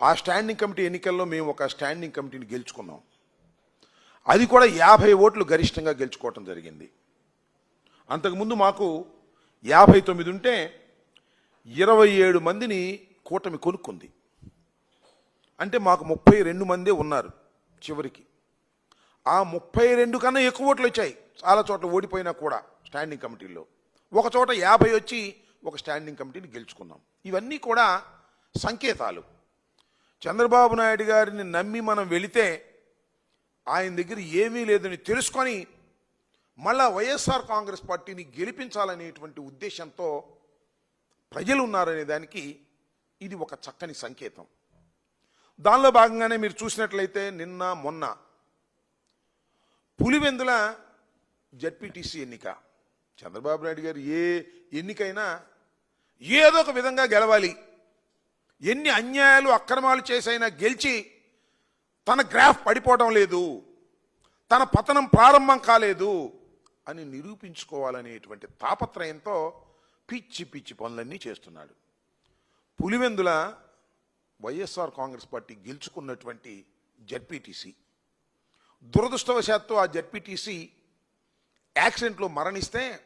ఆ standing committee ఎన్నికల్లో మేము ఒక స్టాండింగ్ కమిటీని గెలుచుకున్నాం. అది కూడా యాభై ఓట్లు గరిష్టంగా గెలుచుకోవటం జరిగింది. అంతకుముందు మాకు యాభై తొమ్మిది ఉంటే ఇరవై ఏడు మందిని కూటమి కొనుక్కుంది. అంటే మాకు ముప్పై రెండు మందే ఉన్నారు చివరికి. ఆ ముప్పై రెండు కన్నా ఎక్కువ ఓట్లు వచ్చాయి. చాలా చోట్ల ఓడిపోయినా కూడా స్టాండింగ్ కమిటీలో ఒక చోట యాభై వచ్చి ఒక స్టాండింగ్ కమిటీని గెలుచుకున్నాం. ఇవన్నీ కూడా సంకేతాలు. చంద్రబాబు నాయుడు గారిని నమ్మి మనం వెళితే ఆయన దగ్గర ఏమీ లేదని తెలుసుకొని మళ్ళా వైఎస్ఆర్ కాంగ్రెస్ పార్టీని గెలిపించాలనేటువంటి ఉద్దేశంతో ప్రజలు ఉన్నారనే దానికి ఇది ఒక చక్కని సంకేతం. దానిలో భాగంగానే మీరు చూసినట్లయితే నిన్న మొన్న పులివెందుల జడ్పీటీసీ ఎన్నిక. చంద్రబాబు నాయుడు గారు ఏ ఎన్నికైనా ఏదో ఒక విధంగా గెలవాలి. ఎన్ని అన్యాయాలు అక్రమాలు చేసైనా గెలిచి తన గ్రాఫ్ పడిపోవడం లేదు తన పతనం ప్రారంభం కాలేదు అని నిరూపించుకోవాలనేటువంటి తాపత్రయంతో పిచ్చి పిచ్చి పనులన్నీ చేస్తున్నాడు. పులివెందుల వైఎస్ఆర్ కాంగ్రెస్ పార్టీ గెలుచుకున్నటువంటి జడ్పీటీసీ. దురదృష్టవశాత్తు ఆ జడ్పీటీసీ యాక్సిడెంట్లో మరణిస్తే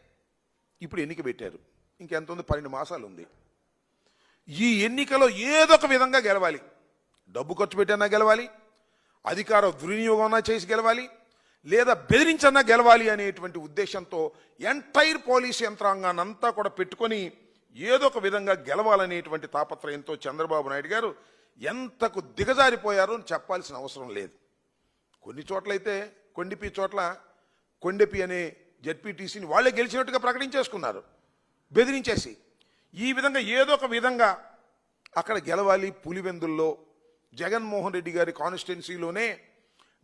ఇప్పుడు ఎన్నిక పెట్టారు. ఇంకెంత ఉంది? పన్నెండు మాసాలు ఉంది ఈ ఎన్నికలో ఏదో ఒక విధంగా గెలవాలి. డబ్బు ఖర్చు పెట్టినా గెలవాలి అధికార దుర్వినియోగం చేసి గెలవాలి లేదా బెదిరించన్నా గెలవాలి అనేటువంటి ఉద్దేశంతో ఎంటైర్ పోలీస్ యంత్రాంగాన్ని అంతా కూడా పెట్టుకొని ఏదో ఒక విధంగా గెలవాలనేటువంటి తాపత్రయంతో చంద్రబాబు నాయుడు గారు ఎంతకు దిగజారిపోయారో అని చెప్పాల్సిన అవసరం లేదు. కొన్ని చోట్లయితే కొండిపి చోట్ల కొండెపి అనే జడ్పీటీసీని వాళ్ళే గెలిచినట్టుగా ప్రకటించేసుకున్నారు బెదిరించేసి. ఈ విధంగా ఏదో ఒక విధంగా అక్కడ గెలవాలి పులివెందుల్లో జగన్మోహన్ రెడ్డి గారి కాన్స్టిట్యున్సీలోనే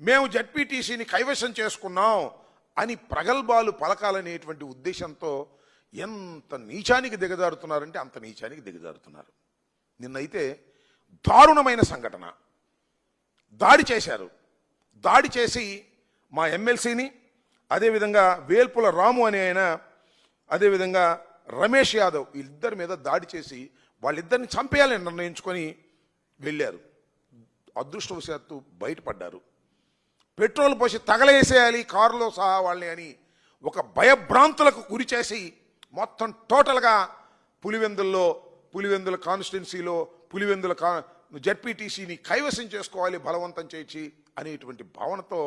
మేము జడ్పీటీసీని కైవశం చేసుకున్నాం అని ప్రగల్భాలు పలకాలనేటువంటి ఉద్దేశంతో ఎంత నీచానికి దిగజారుతున్నారంటే అంత నీచానికి దిగజారుతున్నారు. నిన్నైతే దారుణమైన సంఘటన. దాడి చేశారు. దాడి చేసి మా ఎమ్మెల్సీని అదేవిధంగా వేల్పుల రాము అనే ఆయన అదేవిధంగా రమేష్ యాదవ్ వీళ్ళిద్దరి మీద దాడి చేసి వాళ్ళిద్దరిని చంపేయాలని నిర్ణయించుకొని వెళ్ళారు. అదృష్టవశాత్తు బయటపడ్డారు. పెట్రోల్ పోసి తగలేసేయాలి కారులో సహా వాళ్ళని అని ఒక భయభ్రాంతులకు గురి చేసి మొత్తం టోటల్గా పులివెందుల్లో పులివెందుల కాన్స్టిట్యున్సీలో పులివెందుల కా జడ్పీటీసీని కైవసం చేసుకోవాలి బలవంతం చేసి అనేటువంటి భావనతో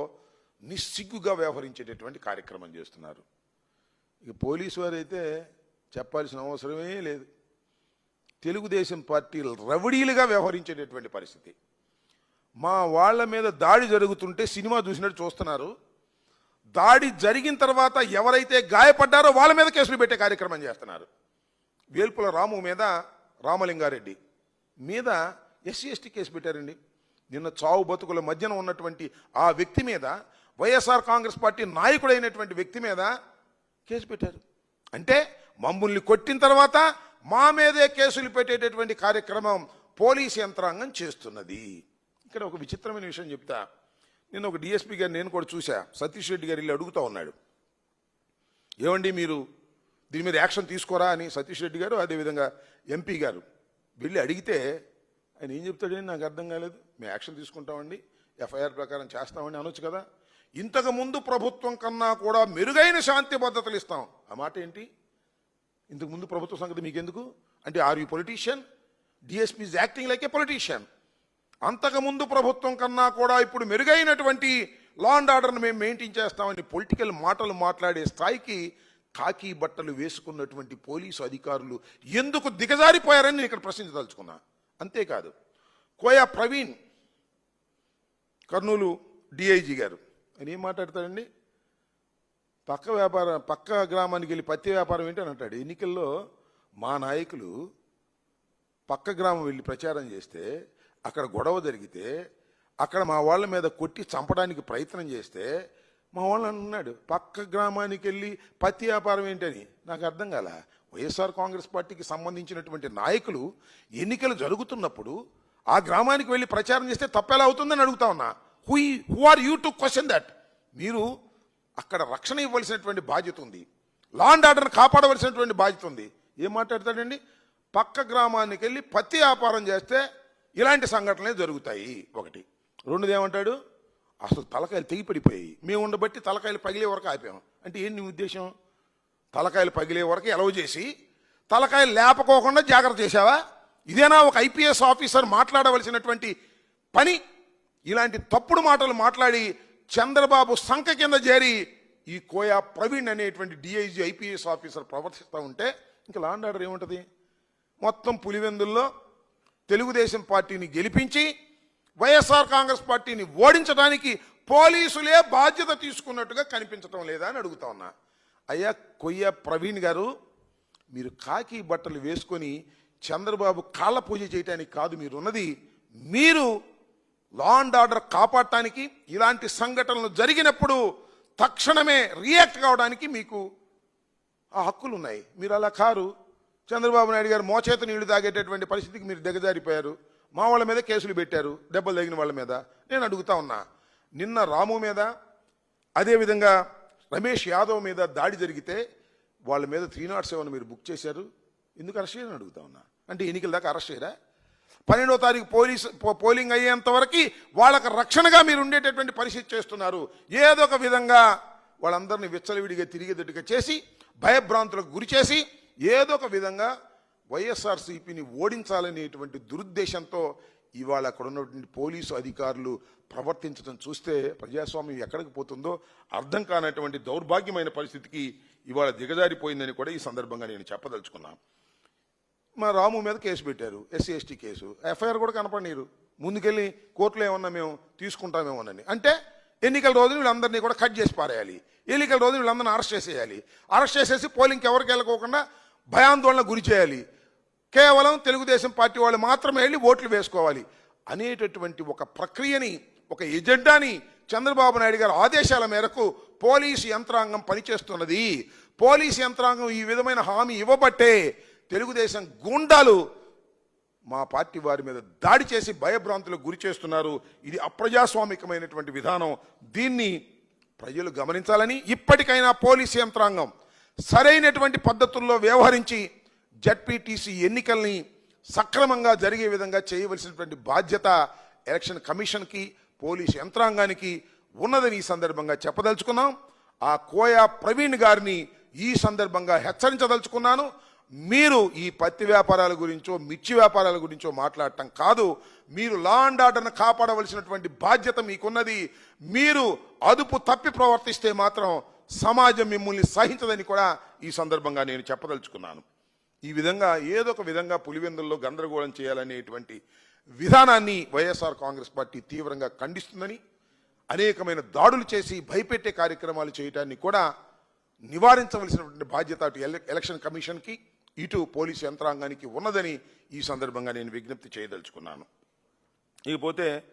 నిస్సిగ్గుగా వ్యవహరించేటటువంటి కార్యక్రమం చేస్తున్నారు. ఇక పోలీసు వారైతే చెప్పాల్సిన అవసరమే లేదు. తెలుగుదేశం పార్టీ రవడీలుగా వ్యవహరించేటటువంటి పరిస్థితి. మా వాళ్ళ మీద దాడి జరుగుతుంటే సినిమా చూసినట్టు చూస్తున్నారు. దాడి జరిగిన తర్వాత ఎవరైతే గాయపడ్డారో వాళ్ళ మీద కేసులు పెట్టే కార్యక్రమం చేస్తున్నారు. వేల్పుల రాము మీద రామలింగారెడ్డి మీద ఎస్సీ ఎస్టీ కేసు పెట్టారండి. నిన్న చావు బతుకుల మధ్యన ఉన్నటువంటి ఆ వ్యక్తి మీద వైఎస్ఆర్ కాంగ్రెస్ పార్టీ నాయకుడైనటువంటి వ్యక్తి మీద కేసు పెట్టారు. అంటే మమ్మల్ని కొట్టిన తర్వాత మా మీదే కేసులు పెట్టేటటువంటి కార్యక్రమం పోలీస్ యంత్రాంగం చేస్తున్నది. ఇక్కడ ఒక విచిత్రమైన విషయం చెప్తా. నేను ఒక డిఎస్పీ గారు నేను కూడా చూశా. సతీష్ రెడ్డి గారు వెళ్ళి అడుగుతా ఉన్నాడు. ఏమండి మీరు దీని మీద యాక్షన్ తీసుకోరా అని సతీష్ రెడ్డి గారు అదేవిధంగా ఎంపీ గారు. వెళ్ళి అడిగితే ఆయన ఏం చెప్తాడని నాకు అర్థం కాలేదు. మేము యాక్షన్ తీసుకుంటామండి. ఎఫ్ఐఆర్ ప్రకారం చేస్తామండి అనొచ్చు కదా. ఇంతకు ముందు ప్రభుత్వం కన్నా కూడా మెరుగైన శాంతి భద్రతలు ఇస్తాం. ఆ మాట ఏంటి? ఇంతకు ముందు ప్రభుత్వ సంగతి మీకెందుకు? అంటే are you politician? DSP is acting like a politician అంతకుముందు ప్రభుత్వం కన్నా కూడా ఇప్పుడు మెరుగైనటువంటి లా అండ్ ఆర్డర్ని మేము మెయింటైన్ చేస్తామని పొలిటికల్ మాటలు మాట్లాడే స్థాయికి కాకి బట్టలు వేసుకున్నటువంటి పోలీసు అధికారులు ఎందుకు దిగజారిపోయారని నేను ఇక్కడ ప్రశ్నించదలుచుకున్నా. అంతేకాదు కోయా ప్రవీణ్ కర్నూలు డిఐజీ గారు. ఆయన ఏం మాట్లాడతాడండి? పక్క వ్యాపారం పక్క గ్రామానికి వెళ్ళి పత్తి వ్యాపారం ఏంటి అని అంటాడు. ఎన్నికల్లో మా నాయకులు పక్క గ్రామం వెళ్ళి ప్రచారం చేస్తే అక్కడ గొడవ జరిగితే అక్కడ మా వాళ్ళ మీద కొట్టి చంపడానికి ప్రయత్నం చేస్తే మా వాళ్ళు అన్నాడు పక్క గ్రామానికి వెళ్ళి పత్తి వ్యాపారం ఏంటని? నాకు అర్థం కాల. వైఎస్ఆర్ కాంగ్రెస్ పార్టీకి సంబంధించినటువంటి నాయకులు ఎన్నికలు జరుగుతున్నప్పుడు ఆ గ్రామానికి వెళ్ళి ప్రచారం చేస్తే తప్పెలా అవుతుందని అడుగుతా ఉన్నా. Who who are you to question that మీరు అక్కడ రక్షణ ఇవ్వాల్సినటువంటి బాధ్యత ఉంది. లా అండ్ కాపాడవలసినటువంటి బాధ్యత ఉంది. ఏం మాట్లాడతాడండి? పక్క గ్రామానికి వెళ్ళి పత్తి వ్యాపారం చేస్తే ఇలాంటి సంఘటనలే జరుగుతాయి. ఒకటి. రెండుది ఏమంటాడు? అసలు తలకాయలు తెగిపడిపోయాయి. మేము ఉండబట్టి తలకాయలు పగిలే వరకు ఆపాము అంటే ఏంటి నీ ఉద్దేశం? తలకాయలు పగిలే వరకు ఎలవ చేసి తలకాయలు లేపకోకుండా జాగ్రత్త చేశావా? ఇదేనా ఒక ఐపీఎస్ ఆఫీసర్ మాట్లాడవలసినటువంటి పని? ఇలాంటి తప్పుడు మాటలు మాట్లాడి చంద్రబాబు సంఖ కింద చేరి ఈ కోయా ప్రవీణ్ అనేటువంటి డిఐజీ ఐపీఎస్ ఆఫీసర్ ప్రవర్తిస్తూ ఉంటే ఇంకా లాండ్ ఆర్డర్ ఏముంటుంది? మొత్తం పులివెందుల్లో తెలుగుదేశం పార్టీని గెలిపించి వైఎస్ఆర్ కాంగ్రెస్ పార్టీని ఓడించడానికి పోలీసులే బాధ్యత తీసుకున్నట్టుగా కనిపించడం లేదా అని అడుగుతా ఉన్నా. అయ్యా కొయ్య ప్రవీణ్ గారు మీరు కాకి బట్టలు వేసుకొని చంద్రబాబు కాళ్ళ పూజ చేయటానికి కాదు మీరున్నది మీరు లా అండ్ ఆర్డర్ కాపాడటానికి ఇలాంటి సంఘటనలు జరిగినప్పుడు తక్షణమే రియాక్ట్ కావడానికి మీకు ఆ హక్కులు ఉన్నాయి. మీరు అలా కారు. చంద్రబాబు నాయుడు గారు మోచేత నీళ్ళు తాగేటటువంటి పరిస్థితికి మీరు దిగజారిపోయారు. మా వాళ్ళ మీద కేసులు పెట్టారు. దెబ్బలు తగిన వాళ్ళ మీద. నేను అడుగుతా ఉన్నా నిన్న రాము మీద అదేవిధంగా రమేష్ యాదవ్ మీద దాడి జరిగితే వాళ్ళ మీద త్రీ నాట్ సెవెన్ మీరు బుక్ చేశారు. ఎందుకు అరెస్ట్ చేయని అడుగుతా ఉన్నా? అంటే ఎన్నికల దాకా అరెస్ట్ చేయరా? పన్నెండో తారీఖు పోలీస్ పో- పోలింగ్ అయ్యేంత వరకు వాళ్ళకి రక్షణగా మీరు ఉండేటటువంటి పరిస్థితి చేస్తున్నారు. ఏదో ఒక విధంగా వాళ్ళందరినీ విచ్చలవిడిగా తిరిగేదట్టుగా చేసి భయభ్రాంతులకు గురి చేసి ఏదో ఒక విధంగా వైఎస్ఆర్సీపీని ఓడించాలనేటువంటి దురుద్దేశంతో ఇవాళ అక్కడ ఉన్నటువంటి పోలీసు అధికారులు ప్రవర్తించడం చూస్తే ప్రజాస్వామ్యం ఎక్కడికి పోతుందో అర్థం కానటువంటి దౌర్భాగ్యమైన పరిస్థితికి ఇవాళ దిగజారిపోయిందని కూడా ఈ సందర్భంగా నేను చెప్పదలుచుకున్నాను మా రాము మీద కేసు పెట్టారు ఎస్సీ ఎస్టీ కేసు. ఎఫ్ఐఆర్ కూడా కనపడనీరు ముందుకెళ్ళి కోర్టులో ఏమన్నా మేము తీసుకుంటామేమోనని అంటే ఎన్నికల రోజున వీళ్ళందరినీ కూడా కట్ చేసి పారేయాలి. ఎన్నికల రోజున వీళ్ళందరినీ అరెస్ట్ చేసేయాలి. అరెస్ట్ చేసేసి పోలింగ్కి ఎవరికి వెళ్ళకోకుండా భయాందోళన గురి చేయాలి. కేవలం తెలుగుదేశం పార్టీ వాళ్ళు మాత్రమే వెళ్ళి ఓట్లు వేసుకోవాలి అనేటటువంటి ఒక ప్రక్రియని ఒక ఎజెండాని చంద్రబాబు నాయుడు గారి ఆదేశాల మేరకు పోలీసు యంత్రాంగం పనిచేస్తున్నది. పోలీసు యంత్రాంగం ఈ విధమైన హామీ ఇవ్వబట్టే తెలుగుదేశం గూండాలు మా పార్టీ వారి మీద దాడి చేసి భయభ్రాంతులకు గురి చేస్తున్నారు. ఇది అప్రజాస్వామికమైనటువంటి విధానం. దీన్ని ప్రజలు గమనించాలని ఇప్పటికైనా పోలీస్ యంత్రాంగం సరైనటువంటి పద్ధతుల్లో వ్యవహరించి జడ్పీటీసీ ఎన్నికల్ని సక్రమంగా జరిగే విధంగా చేయవలసినటువంటి బాధ్యత ఎలక్షన్ కమిషన్కి పోలీస్ యంత్రాంగానికి ఉన్నదని ఈ సందర్భంగా చెప్పదలుచుకున్నాం. ఆ కోయా ప్రవీణ్ గారిని ఈ సందర్భంగా హెచ్చరించదలుచుకున్నాను. మీరు ఈ పత్తి వ్యాపారాల గురించో మిర్చి వ్యాపారాల గురించో మాట్లాడటం కాదు. మీరు లా అండ్ ఆర్డర్ను కాపాడవలసినటువంటి బాధ్యత మీకున్నది. మీరు అదుపు తప్పి ప్రవర్తిస్తే మాత్రం సమాజం మిమ్మల్ని సహించదని కూడా ఈ సందర్భంగా నేను చెప్పదలుచుకున్నాను. ఈ విధంగా ఏదో ఒక విధంగా పులివెందుల్లో గందరగోళం చేయాలనేటువంటి విధానాన్ని వైఎస్ఆర్ కాంగ్రెస్ పార్టీ తీవ్రంగా ఖండిస్తుందని అనేకమైన దాడులు చేసి భయపెట్టే కార్యక్రమాలు చేయటాన్ని కూడా నివారించవలసినటువంటి బాధ్యత అటు ఎలక్షన్ కమిషన్కి ఇటు పోలీసు యంత్రాంగానికి ఉన్నదని ఈ సందర్భంగా నేను విజ్ఞప్తి చేయదలుచుకున్నాను. ఇకపోతే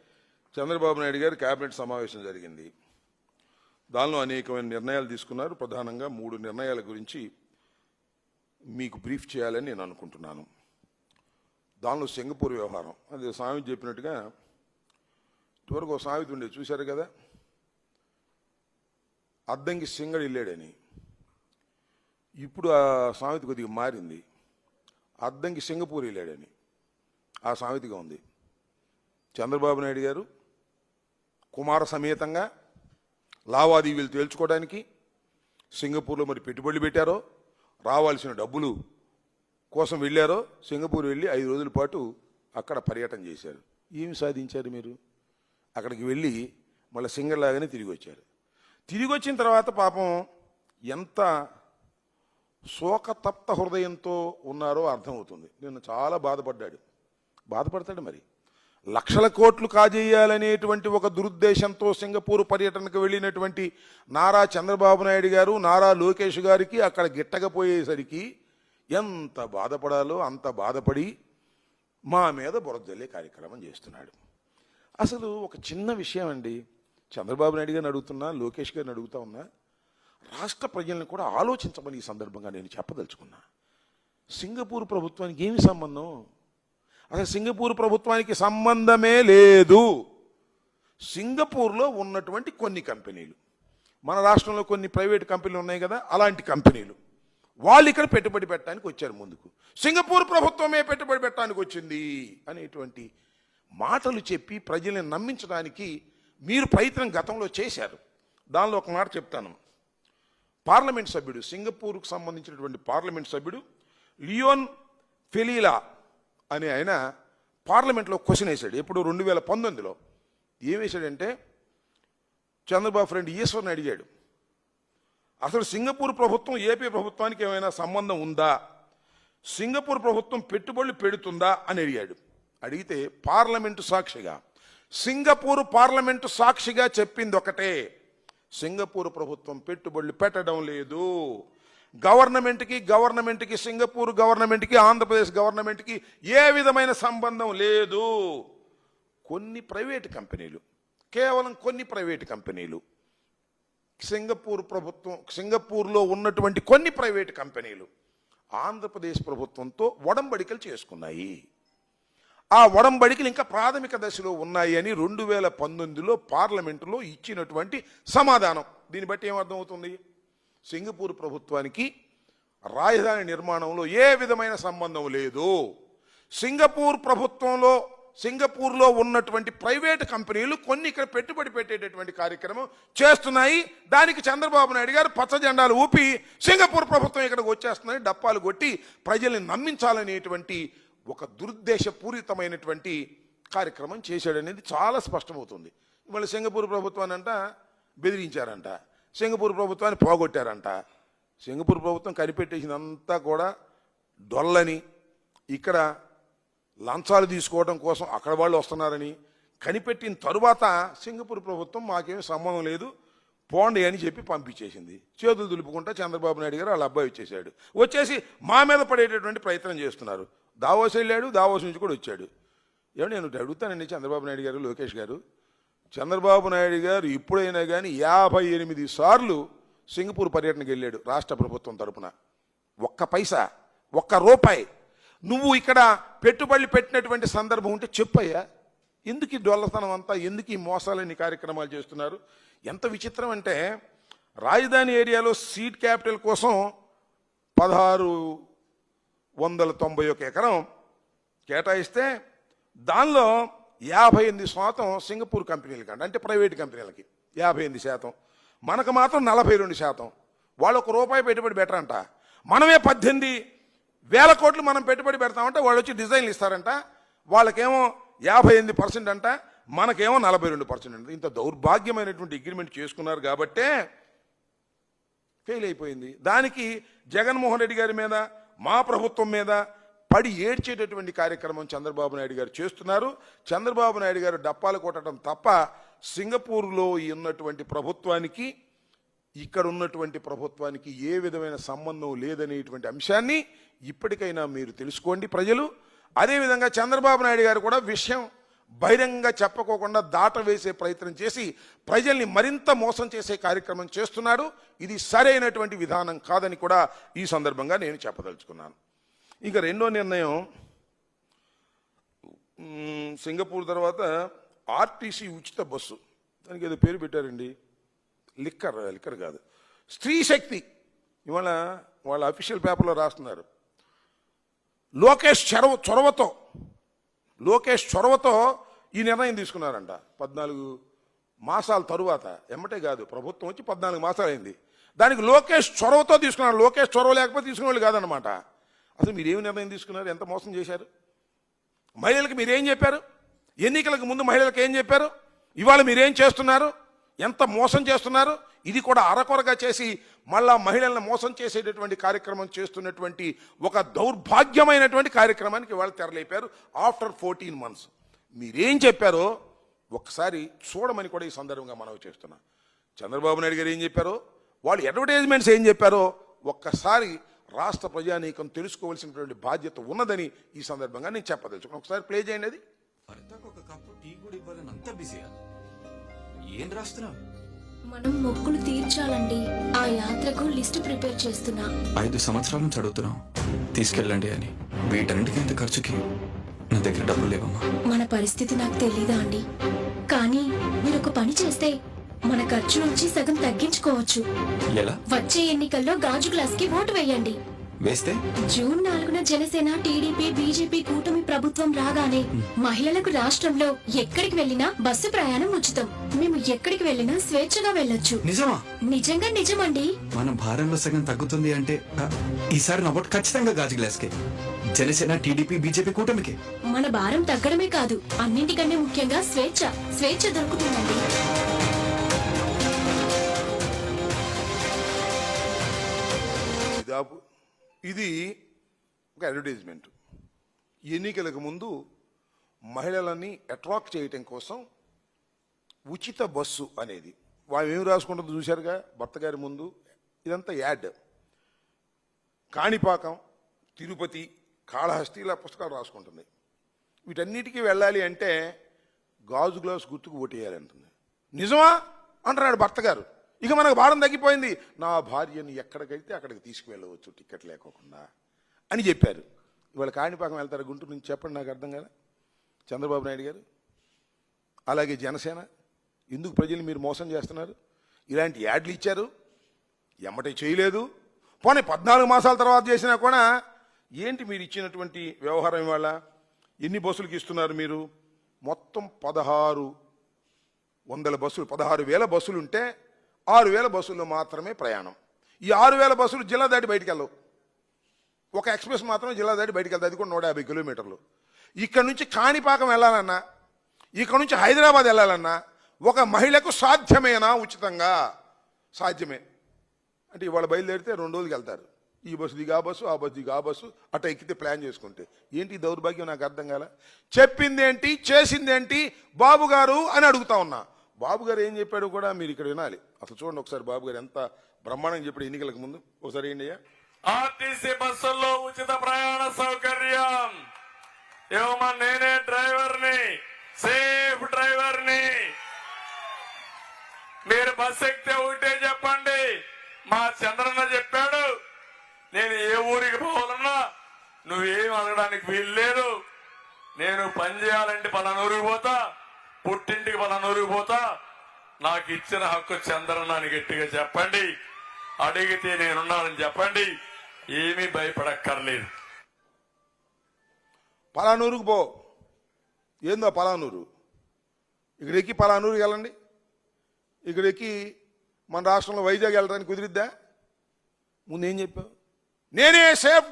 చంద్రబాబు నాయుడు గారు కేబినెట్ సమావేశం జరిగింది. దానిలో అనేకమైన నిర్ణయాలు తీసుకున్నారు. ప్రధానంగా మూడు నిర్ణయాల గురించి మీకు బ్రీఫ్ చేయాలని నేను అనుకుంటున్నాను. దానిలో సింగపూర్ వ్యవహారం. అది సామెత చెప్పినట్టుగా ఇటువరకు ఒక సామెత ఉండేది చూశారు కదా? అద్దంకి సింగడు వెళ్ళాడని ఇప్పుడు ఆ సామెత కొద్దిగా మారింది. అద్దంకి సింగపూర్ వెళ్ళాడని. ఆ సామెతగా ఉంది. చంద్రబాబు నాయుడు గారు కుమార సమేతంగా లావాదేవీలు తేల్చుకోవడానికి సింగపూర్లో మరి పెట్టుబడులు పెట్టారో రావాల్సిన డబ్బులు కోసం వెళ్ళారో సింగపూర్ వెళ్ళి ఐదు రోజుల పాటు అక్కడ పర్యటన చేశారు. ఏమి సాధించారు మీరు? అక్కడికి వెళ్ళి మళ్ళీ సింగర్ లాగానే తిరిగి వచ్చారు. తిరిగి వచ్చిన తర్వాత పాపం ఎంత శోకతప్త హృదయంతో ఉన్నారో అర్థమవుతుంది. నిన్న చాలా బాధపడ్డాడు. బాధపడతాడు మరి. లక్షల కోట్లు కాజేయాలనేటువంటి ఒక దురుద్దేశంతో సింగపూర్ పర్యటనకు వెళ్ళినటువంటి నారా చంద్రబాబు నాయుడు గారు నారా లోకేష్ గారికి అక్కడ గిట్టకపోయేసరికి ఎంత బాధపడాలో అంత బాధపడి మా మీద బురదల్లే కార్యక్రమం చేస్తున్నాడు. అసలు ఒక చిన్న విషయం అండి. చంద్రబాబు నాయుడు గారిని అడుగుతున్నా లోకేష్ గారిని అడుగుతా ఉన్నా రాష్ట్ర ప్రజలను కూడా ఆలోచించమని ఈ సందర్భంగా నేను చెప్పదలుచుకున్నా. సింగపూర్ ప్రభుత్వానికి ఏమి సంబంధం? అసలు సింగపూర్ ప్రభుత్వానికి సంబంధమే లేదు. సింగపూర్లో ఉన్నటువంటి కొన్ని కంపెనీలు మన రాష్ట్రంలో కొన్ని ప్రైవేట్ కంపెనీలు ఉన్నాయి కదా అలాంటి కంపెనీలు. వాళ్ళు ఇక్కడ పెట్టుబడి పెట్టడానికి వచ్చారు ముందుకు. సింగపూర్ ప్రభుత్వమే పెట్టుబడి పెట్టడానికి వచ్చింది అనేటువంటి మాటలు చెప్పి ప్రజల్ని నమ్మించడానికి మీరు ప్రయత్నం గతంలో చేశారు. దానిలో ఒక మాట చెప్తాను. పార్లమెంట్ సభ్యుడు సింగపూర్కు సంబంధించినటువంటి పార్లమెంట్ సభ్యుడు లియోన్ ఫెలీలా అనే ఆయన పార్లమెంట్లో క్వశ్చన్ వేశాడు. ఎప్పుడు రెండు వేల పంతొమ్మిదిలో ఏం వేశాడంటే చంద్రబాబు ఫ్రెండ్ ఈశ్వర్ని అడిగాడు. అసలు సింగపూర్ ప్రభుత్వం ఏపీ ప్రభుత్వానికి ఏమైనా సంబంధం ఉందా? సింగపూర్ ప్రభుత్వం పెట్టుబడులు పెడుతుందా అని అడిగాడు. అడిగితే పార్లమెంటు సాక్షిగా సింగపూర్ పార్లమెంటు సాక్షిగా చెప్పింది ఒకటే. సింగపూర్ ప్రభుత్వం పెట్టుబడులు పెట్టడం లేదు. గవర్నమెంట్కి గవర్నమెంట్కి సింగపూర్ గవర్నమెంట్కి ఆంధ్రప్రదేశ్ గవర్నమెంట్కి ఏ విధమైన సంబంధం లేదు. కొన్ని ప్రైవేటు కంపెనీలు కేవలం కొన్ని ప్రైవేటు కంపెనీలు సింగపూర్ ప్రభుత్వం సింగపూర్లో ఉన్నటువంటి కొన్ని ప్రైవేటు కంపెనీలు ఆంధ్రప్రదేశ్ ప్రభుత్వంతో ఒడంబడికలు చేసుకున్నాయి. ఆ ఒడంబడికలు ఇంకా ప్రాథమిక దశలో ఉన్నాయి అని రెండు వేల పంతొమ్మిదిలో పార్లమెంటులో ఇచ్చినటువంటి సమాధానం. దీన్ని బట్టి ఏమర్థమవుతుంది సింగపూర్ ప్రభుత్వానికి రాజధాని నిర్మాణంలో ఏ విధమైన సంబంధం లేదు. సింగపూర్ ప్రభుత్వంలో సింగపూర్లో ఉన్నటువంటి ప్రైవేట్ కంపెనీలు కొన్ని ఇక్కడ పెట్టుబడి పెట్టేటటువంటి కార్యక్రమం చేస్తున్నాయి. దానికి చంద్రబాబు నాయుడు గారు పచ్చ జెండాలు ఊపి సింగపూర్ ప్రభుత్వం ఇక్కడికి వచ్చేస్తుందని డప్పాలు కొట్టి ప్రజల్ని నమ్మించాలనేటువంటి ఒక దురుద్దేశపూరితమైనటువంటి కార్యక్రమం చేశాడనేది చాలా స్పష్టమవుతుంది. మళ్ళీ సింగపూర్ ప్రభుత్వాన్ని అంట బెదిరించారంట. సింగపూర్ ప్రభుత్వాన్ని పోగొట్టారంట. సింగపూర్ ప్రభుత్వం కనిపెట్టేసిందంతా కూడా డొల్లని. ఇక్కడ లంచాలు తీసుకోవడం కోసం అక్కడ వాళ్ళు వస్తున్నారని కనిపెట్టిన తరువాత సింగపూర్ ప్రభుత్వం మాకేమీ సంబంధం లేదు పోండి అని చెప్పి పంపించేసింది. చేతులు దులుపుకుంటా చంద్రబాబు నాయుడు గారు వాళ్ళ అబ్బాయి వచ్చేసాడు వచ్చేసి మా మీద పడేటటువంటి ప్రయత్నం చేస్తున్నారు. దావోస్ వెళ్ళాడు దావోస్ నుంచి కూడా వచ్చాడు. ఏమో నేను అడుగుతానండి చంద్రబాబు నాయుడు గారు లోకేష్ గారు. చంద్రబాబు నాయుడు గారు ఇప్పుడైనా కానీ యాభై ఎనిమిది సార్లు సింగపూర్ పర్యటనకి వెళ్ళాడు రాష్ట్ర ప్రభుత్వం తరపున. ఒక్క పైసా ఒక్క రూపాయి. నువ్వు ఇక్కడ పెట్టుబడులు పెట్టినటువంటి సందర్భం ఉంటే చెప్పయ్యా. ఎందుకు ఈ డొల్లతనం అంతా? ఎందుకు ఈ మోసాలని కార్యక్రమాలు చేస్తున్నారు? ఎంత విచిత్రం అంటే రాజధాని ఏరియాలో సీట్ క్యాపిటల్ కోసం పదహారు వందల తొంభై ఒక ఎకరం కేటాయిస్తే దానిలో యాభై ఎనిమిది శాతం సింగపూర్ కంపెనీలకి అండి. అంటే ప్రైవేట్ కంపెనీలకి యాభై ఎనిమిది శాతం. మనకు మాత్రం నలభై రెండు శాతం. వాళ్ళు ఒక రూపాయి పెట్టుబడి పెట్టరంట. మనమే పద్దెనిమిది వేల కోట్లు మనం పెట్టుబడి పెడతామంటే వాళ్ళు వచ్చి డిజైన్లు ఇస్తారంట. వాళ్ళకేమో యాభై ఎనిమిది పర్సెంట్ అంట. మనకేమో నలభై రెండు పర్సెంట్ అంట. ఇంత దౌర్భాగ్యమైనటువంటి అగ్రిమెంట్ చేసుకున్నారు కాబట్టే ఫెయిల్ అయిపోయింది. దానికి జగన్మోహన్ రెడ్డి గారి మీద మా ప్రభుత్వం మీద పడి ఏడ్చేటటువంటి కార్యక్రమం చంద్రబాబు నాయుడు గారు చేస్తున్నారు. చంద్రబాబు నాయుడు గారు డప్పాలు కొట్టడం తప్ప సింగపూర్లో ఉన్నటువంటి ప్రభుత్వానికి ఇక్కడ ఉన్నటువంటి ప్రభుత్వానికి ఏ విధమైన సంబంధం లేదనేటువంటి అంశాన్ని ఇప్పటికైనా మీరు తెలుసుకోండి ప్రజలు. అదేవిధంగా చంద్రబాబు నాయుడు గారు కూడా విషయం బహిరంగ చెప్పకోకుండా దాట వేసే ప్రయత్నం చేసి ప్రజల్ని మరింత మోసం చేసే కార్యక్రమం చేస్తున్నాడు. ఇది సరైనటువంటి విధానం కాదని కూడా ఈ సందర్భంగా నేను చెప్పదలుచుకున్నాను. ఇక రెండో నిర్ణయం సింగపూర్ తర్వాత ఆర్టీసీ ఉచిత బస్సు. దానికి ఏదో పేరు పెట్టారండి. లిక్కర్ లిక్కర్ కాదు. స్త్రీ శక్తి. ఇవాళ వాళ్ళ అఫీషియల్ పేపర్లో రాస్తున్నారు. లోకేష్ చొరవ చొరవతో లోకేష్ చొరవతో ఈ నిర్ణయం తీసుకున్నారంట. పద్నాలుగు మాసాల తరువాత ఎమ్మటే కాదు ప్రభుత్వం వచ్చి పద్నాలుగు మాసాలు అయింది దానికి లోకేష్ చొరవతో తీసుకున్నారు. లోకేష్ చొరవ లేకపోతే తీసుకునే వాళ్ళు కాదనమాట అసలు మీరు ఏమి నిర్ణయం తీసుకున్నారు? ఎంత మోసం చేశారు? మహిళలకు మీరేం చెప్పారు? ఎన్నికలకు ముందు మహిళలకు ఏం చెప్పారు? ఇవాళ మీరేం చేస్తున్నారు? ఎంత మోసం చేస్తున్నారు? ఇది కూడా అరకొరగా చేసి మళ్ళా మహిళలను మోసం చేసేటటువంటి కార్యక్రమం చేస్తున్నటువంటి ఒక దౌర్భాగ్యమైనటువంటి కార్యక్రమానికి వాళ్ళు తెరలేపారు ఆఫ్టర్ ఫోర్టీన్ మంత్స్. మీరేం చెప్పారో ఒకసారి చూడమని కూడా ఈ సందర్భంగా మనవి చేస్తున్నా. చంద్రబాబు నాయుడు గారు ఏం చెప్పారో వాళ్ళు అడ్వర్టైజ్మెంట్స్ ఏం చెప్పారో ఒక్కసారి రాష్ట్ర ప్రజానీకం తెలుసుకోవాల్సినటువంటి బాధ్యత ఉన్నదని ఈ సందర్భంగా నేను చెప్పదలుచుకున్నాను ఒకసారి ప్లే చేయండి అది. ఒక కప్పు టీ కూడా ఇవ్వాలని అంత బిజీ ఏం రాస్తున్నావు? మనం మొక్కులు తీర్చాలండి. ఆ యాత్రకు లిస్ట్ ప్రిపేర్ చేస్తున్నా. ఐదు సంవత్సరాల నుంచి అడుగుతున్నాం తీసుకెళ్ళండి అని. వీటన్నిటికీ ఇంత ఖర్చుకి నా దగ్గర డబ్బులు లేవమ్మా. మన పరిస్థితి నాకు తెలీదా అండి? కానీ మీరు ఒక పని చేస్తే మన ఖర్చు నుంచి సగం తగ్గించుకోవచ్చు. ఎలా? వచ్చే ఎన్నికల్లో గాజు గ్లాస్కి ఓటు వేయండి. వేస్తే? జూన్ నాలుగున జనసేన టీడీపీ బీజేపీ కూటమి ప్రభుత్వం రాగానే మహిళలకు రాష్ట్రంలో ఎక్కడికి వెళ్ళినా బస్సు ప్రయాణం ఉచితం. మేము ఎక్కడికి వెళ్ళినా స్వేచ్ఛగా వెళ్ళొచ్చు. నిజమా? నిజంగా నిజమండి. మన భారంలో సగం తగ్గుతుంది అంటే ఈసారి నా ఓటు ఖచ్చితంగా గాజు గ్లాస్కే. జనసేన టీడీపీ బీజేపీ కూటమికి. మన భారం తగ్గడమే కాదు అన్నింటికన్నా ముఖ్యంగా స్వేచ్ఛ. స్వేచ్ఛ దొరుకుతుందండి. దాపు ఇది ఒక అడ్వర్టైజ్మెంట్ ఎన్నికలకు ముందు మహిళలని అట్రాక్ట్ చేయటం కోసం ఉచిత బస్సు అనేది. వాళ్ళు ఏం రాసుకుంటుందో చూశారుగా? భర్త గారి ముందు ఇదంతా యాడ్. కాణిపాకం తిరుపతి కాళహస్తి ఇలా పుస్తకాలు రాసుకుంటుంది వీటన్నిటికీ వెళ్ళాలి అంటే గాజు గ్లాస్ గుర్తుకు ఓటేయాలంటుంది నిజమా? అంటున్నాడు భర్త గారు. ఇక మనకు భారం తగ్గిపోయింది. నా భార్యని ఎక్కడికైతే అక్కడికి తీసుకువెళ్ళవచ్చు టికెట్ లేకోకుండా అని చెప్పారు. ఇవాళ కాణిపాకం వెళ్తారు గుంటూరు నుంచి చెప్పండి నాకు అర్థం కదా? చంద్రబాబు నాయుడు గారు అలాగే జనసేన ఎందుకు ప్రజలు మీరు మోసం చేస్తున్నారు? ఇలాంటి యాడ్లు ఇచ్చారు. ఎమ్మటే చేయలేదు. పోనీ పద్నాలుగు మాసాల తర్వాత చేసినా కూడా ఏంటి మీరు ఇచ్చినటువంటి వ్యవహారం ఇవాళ? ఎన్ని బస్సులకి ఇస్తున్నారు మీరు? మొత్తం పదహారు వందల బస్సులు పదహారు వేల బస్సులు ఉంటే ఆరు వేల బస్సుల్లో మాత్రమే ప్రయాణం. ఈ ఆరు వేల బస్సులు జిల్లా దాటి బయటికి వెళ్ళవు ఒక ఎక్స్ప్రెస్ మాత్రం జిల్లా దాటి బయటికి వెళ్తుంది అది కూడా నూట యాభై కిలోమీటర్లు. ఇక్కడ నుంచి కాణిపాకం వెళ్ళాలన్నా ఇక్కడ నుంచి హైదరాబాద్ వెళ్ళాలన్నా ఒక మహిళకు సాధ్యమేనా? ఉచితంగా సాధ్యమే. అంటే ఇవాళ బయలుదేరితే రెండు రోజులకి వెళ్తారు. ఈ బస్సు దిగా ఆ బస్సు ఆ బస్సు దిగా ఆ బస్సు అట్ట ఎక్కితే ప్లాన్ చేసుకుంటే. ఏంటి దౌర్భాగ్యం? నాకు అర్థం కాల. చెప్పిందేంటి? చేసిందేంటి? బాబు గారు అని అడుగుతా ఉన్నా. బాబు గారు ఏం చెప్పాడు కూడా మీరు ఇక్కడ వినాలి. అసలు చూడండి ఒకసారి బాబు గారు ఎంత బ్రహ్మాండం చెప్పాడు ఎన్నికలకు ముందు. ఒకసారి ఏంటి ఆర్టీసీ బస్సుల్లో ఉచిత ప్రయాణ సౌకర్యం. ఏమో నేనే డ్రైవర్ని సేఫ్ డ్రైవర్ని. మీరు బస్ ఎక్కితే ఒకటే చెప్పండి. మా చంద్రన్న చెప్పాడు నేను ఏ ఊరికి పోవాలన్నా నువ్వేం అడగడానికి వీలు లేదు నేను పని చేయాలంటే పలానూరికి పోతా. పుట్టింటికి మన పోతా నాకు ఇచ్చిన హక్కు చంద్రన్న అని గట్టిగా చెప్పండి. అడిగితే నేనున్నానని చెప్పండి. ఏమీ భయపడక్కర్లేదు. పలానూరుకు పో. ఏందో పలానూరు? ఇక్కడ ఎక్కి పలానూరుకి వెళ్ళండి. ఇక్కడ ఎక్కి మన రాష్ట్రంలో వైజాగ్ వెళ్ళడానికి కుదిరిద్దా? ముందేం చెప్పావు? నేనే సేఫ్